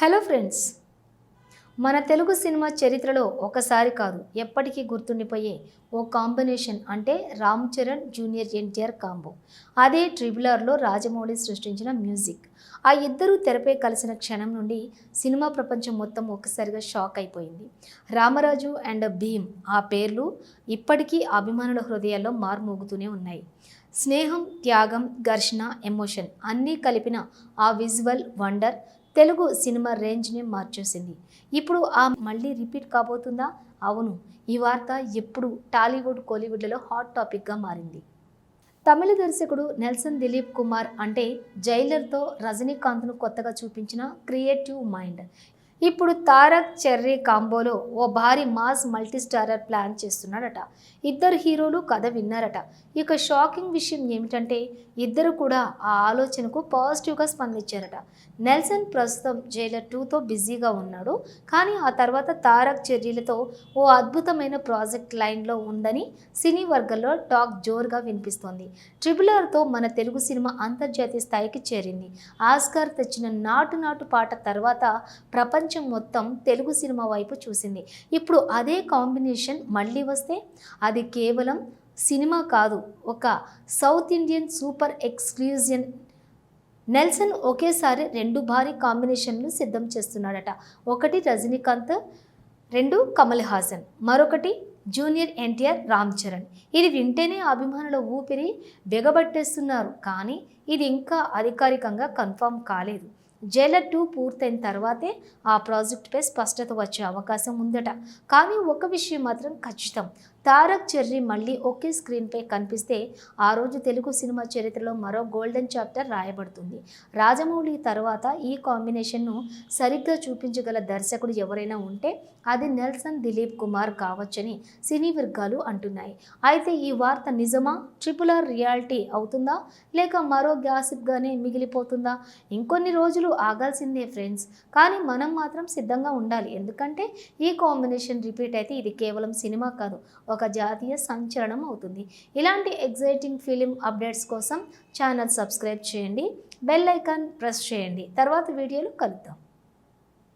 Hello friends మన Telugu cinema చరిత్రలో ఒకసారి కాదు ఎప్పటికీ గుర్తుండిపోయే ఓ కాంబినేషన్ అంటే Ram Charan junior NTR combo. అదే ట్రిబులర్లో రాజమౌళి సృష్టించిన మ్యూజిక్. ఆ ఇద్దరూ తెరపై కలిసిన క్షణం నుండి సినిమా ప్రపంచం మొత్తం ఒక్కసారిగా షాక్ అయిపోయింది. రామరాజు అండ్ భీమ్ ఆ పేర్లు ఇప్పటికీ అభిమానుల హృదయాల్లో మారుమోగుతూనే ఉన్నాయి. స్నేహం త్యాగం ఘర్షణ ఎమోషన్ అన్నీ కలిపిన ఆ విజువల్ వండర్ తెలుగు సినిమా రేంజ్ని మార్చేసింది. ఇప్పుడు ఆ మళ్ళీ రిపీట్ కాబోతుందా? అవును. ఈ వార్త ఎప్పుడు టాలీవుడ్ కోలీవుడ్లలో హాట్ టాపిక్గా మారింది. తమిళ దర్శకుడు నెల్సన్ దిలీప్ కుమార్ అంటే జైలర్తో రజనీకాంత్ను కొత్తగా చూపించిన క్రియేటివ్ మైండ్. ఇప్పుడు తారక్ చెర్రీ కాంబోలో ఓ భారీ మాస్ మల్టీస్టారర్ ప్లాన్ చేస్తున్నాడట. ఇద్దరు హీరోలు కథ విన్నారట. ఇక షాకింగ్ విషయం ఏమిటంటే ఇద్దరు కూడా ఆ ఆలోచనకు పాజిటివ్గా స్పందించారట. నెల్సన్ ప్రస్తుతం జైలర్ టూతో బిజీగా ఉన్నాడు. కానీ ఆ తర్వాత తారక్ చెర్రీలతో ఓ అద్భుతమైన ప్రాజెక్ట్ లైన్లో ఉందని సినీ వర్గంలో టాక్ జోరుగా వినిపిస్తోంది. ట్రిబులర్తో ఆర్తో మన తెలుగు సినిమా అంతర్జాతీయ స్థాయికి చేరింది. ఆస్కార్ తెచ్చిన నాటు నాటు పాట తర్వాత ప్రపంచ మొత్తం తెలుగు సినిమా వైపు చూసింది. ఇప్పుడు అదే కాంబినేషన్ మళ్ళీ వస్తే అది కేవలం సినిమా కాదు ఒక South Indian super exclusion Nelson ఒకేసారి రెండు భారీ కాంబినేషన్లు సిద్ధం చేస్తున్నాడట. ఒకటి రజనీకాంత్ రెండు కమల్ హాసన్. మరొకటి జూనియర్ ఎన్టీఆర్ రామ్ చరణ్. ఇది వింటేనే అభిమానుల ఊపిరి బిగబట్టేస్తున్నారు కానీ ఇది ఇంకా అధికారికంగా కన్ఫర్మ్ కాలేదు. జైలర్ టూ పూర్తయిన తర్వాతే ఆ ప్రాజెక్టుపై స్పష్టత వచ్చే అవకాశం ఉందట. కానీ ఒక విషయం మాత్రం ఖచ్చితం. తారక్ చెర్రీ మళ్ళీ ఒకే స్క్రీన్పై కనిపిస్తే ఆ రోజు తెలుగు సినిమా చరిత్రలో మరో గోల్డెన్ చాప్టర్ రాయబడుతుంది. రాజమౌళి తర్వాత ఈ కాంబినేషన్ను సరిగ్గా చూపించగల దర్శకుడు ఎవరైనా ఉంటే అది నెల్సన్ దిలీప్ కుమార్ కావచ్చని సినీ వర్గాలు అంటున్నాయి. అయితే ఈ వార్త నిజమా? ట్రిపుల్ ఆర్ రియాలిటీ అవుతుందా? లేక మరో గ్యాసిప్గానే మిగిలిపోతుందా? ఇంకొన్ని రోజులు ఆగాల్సిందే ఫ్రెండ్స్. కానీ మనం మాత్రం సిద్ధంగా ఉండాలి. ఎందుకంటే ఈ కాంబినేషన్ రిపీట్ అయితే ఇది కేవలం సినిమా కాదు. ఒక జాతీయ సంచలనం అవుతుంది. ఇలాంటి ఎగ్జైటింగ్ ఫిలిం అప్డేట్స్ కోసం ఛానల్ సబ్స్క్రైబ్ చేయండి. బెల్ ఐకాన్ ప్రెస్ చేయండి. తర్వాత వీడియోలు కలుద్దాం.